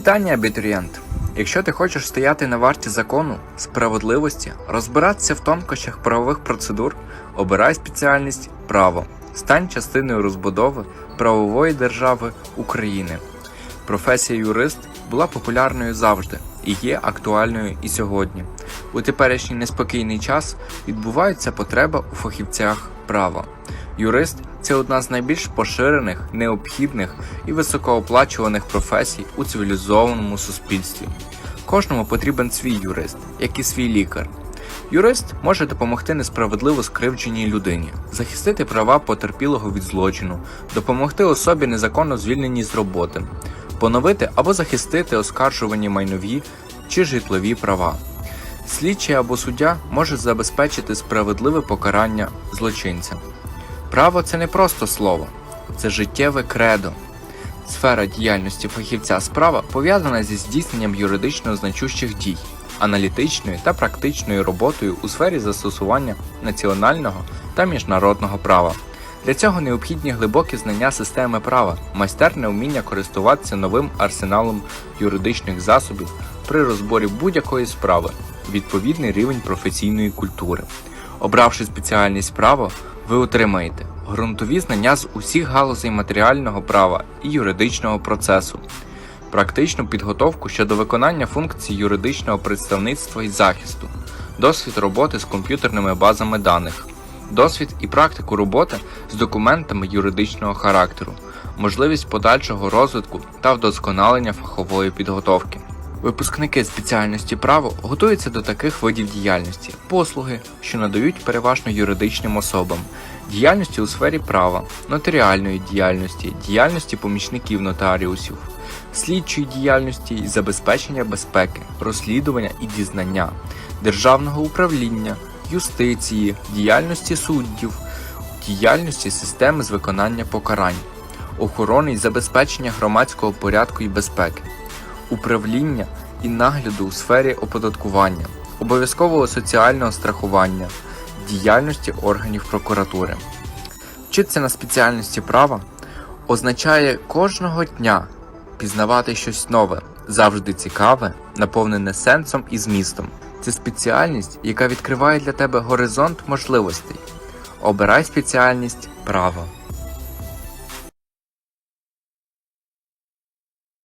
вітання, абітурієнт! Якщо ти хочеш стояти на варті закону, справедливості, розбиратися в тонкощах правових процедур, обирай спеціальність право, стань частиною розбудови правової держави України. Професія юрист була популярною завжди і є актуальною і сьогодні. У теперішній неспокійний час відбувається потреба у фахівцях права. Юрист це одна з найбільш поширених, необхідних і високооплачуваних професій у цивілізованому суспільстві. Кожному потрібен свій юрист, як і свій лікар. Юрист може допомогти несправедливо скривдженій людині, захистити права потерпілого від злочину, допомогти особі незаконно звільненій з роботи, поновити або захистити оскаржувані майнові чи житлові права. Слідчий або суддя може забезпечити справедливе покарання злочинця. Право це не просто слово, це життєве кредо. Сфера діяльності фахівця справа пов'язана зі здійсненням юридично значущих дій, аналітичною та практичною роботою у сфері застосування національного та міжнародного права. Для цього необхідні глибокі знання системи права, майстерне вміння користуватися новим арсеналом юридичних засобів при розборі будь-якої справи, відповідний рівень професійної культури. Обравши спеціальність право, ви отримаєте ґрунтові знання з усіх галузей матеріального права і юридичного процесу, практичну підготовку щодо виконання функцій юридичного представництва і захисту, досвід роботи з комп'ютерними базами даних, досвід і практику роботи з документами юридичного характеру, можливість подальшого розвитку та вдосконалення фахової підготовки. Випускники спеціальності право готуються до таких видів діяльності: послуги, що надають переважно юридичним особам, діяльності у сфері права, нотаріальної діяльності, діяльності помічників нотаріусів, слідчої діяльності і забезпечення безпеки, розслідування і дізнання, державного управління, юстиції, діяльності суддів, діяльності системи з виконання покарань, охорони і забезпечення громадського порядку і безпеки управління і нагляду у сфері оподаткування, обов'язкового соціального страхування, діяльності органів прокуратури. Вчитися на спеціальності права означає кожного дня пізнавати щось нове, завжди цікаве, наповнене сенсом і змістом. Це спеціальність, яка відкриває для тебе горизонт можливостей. Обирай спеціальність право.